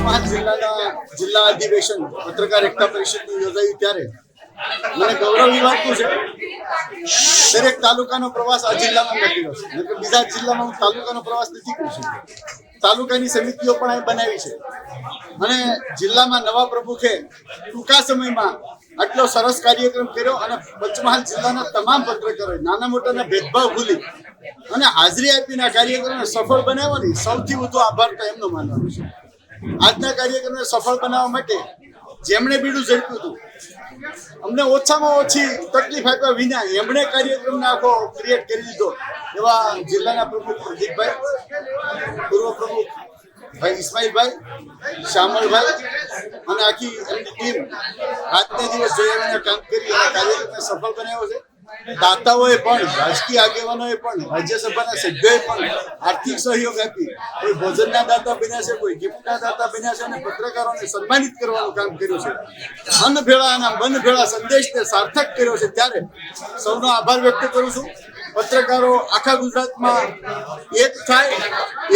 જિલ્લા અધિવેશન પત્રકાર એકતા પરિષદનું યોજાયું ત્યારે. મને ગૌરવની વાતનું છે. દરેક તાલુકાનો પ્રવાસ આ જિલ્લામાં નથી રહ્યો છે. બીજા જિલ્લામાં હું તાલુકાનો પ્રવાસ નથી કરું છું. તાલુકાની સમિતિઓ પણ અહીં બનાવી છે. અને જિલ્લામાં નવા પ્રમુખે ટૂંકા સમયમાં આટલો સરસ કાર્યક્રમ કર્યો અને પંચમહાલ જિલ્લાના તમામ પત્રકારોએ નાના મોટાના ભેદભાવ ભૂલી અને હાજરી આપીને આ કાર્યક્રમને સફળ બનાવવાની સૌથી વધુ આભાર તો એમનો માનવાનો છે. આજના કાર્યક્રમને સફળ બનાવવા માટે જેમણે બીડું ઝડપ્યું હતું, અમને ઓછામાં ઓછી તકલીફ આપ્યા વિના એમણે કાર્યક્રમને આખો ક્રિએટ કરી દીધો. એવા જિલ્લાના પ્રમુખ પ્રદીપભાઈ, પૂર્વ પ્રમુખ ભાઈ ઇસ્માઇલભાઈ, શ્યામલભાઈ અને આખી એમની ટીમ આજના દિવસ જોઈ કામ કરી અને કાર્યક્રમને સફળ બનાવ્યો છે. દાતાઓએ પણ, રાજકીય આગેવાનોએ પણ, રાજ્યસભાના સભ્યોએ પણ આર્થિક સહયોગ આપી. કોઈ ભોજનના દાતા બન્યા છે, કોઈ ગિફ્ટના દાતા બન્યા છે અને પત્રકારોને સન્માનિત કરવાનું કામ કર્યું છે. મન ભેળા અને મન ભેળા સંદેશને સાર્થક કર્યો છે ત્યારે સૌનો આભાર વ્યક્ત કરું છું. પત્રકારો આખા ગુજરાતમાં એક થાય,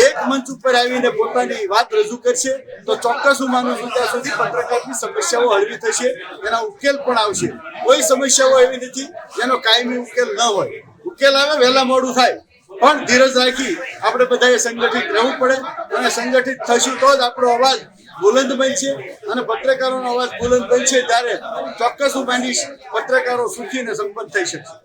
એક મંચ ઉપર આવીને પોતાની વાત રજૂ કરશે, તો ચોક્કસ હું માનું છું ત્યાં સુધી પત્રકારની સમસ્યાઓ હળવી થશે, એના ઉકેલ પણ આવશે. કોઈ સમસ્યાઓ એવી નથી. જેનો કાયમી ઉકેલ ન હોય. ઉકેલ આવે, વહેલા મોડું થાય. પણ ધીરજ રાખી આપણે બધાએ સંગઠિત રહેવું પડે. અને સંગઠિત થશું તો જ આપણો અવાજ બુલંદ બનશે. અને પત્રકારોનો અવાજ બુલંદ બનશે ત્યારે ચોક્કસ હું માનીશ પત્રકારો સુખી અને સંપન્ન થઈ શકશે.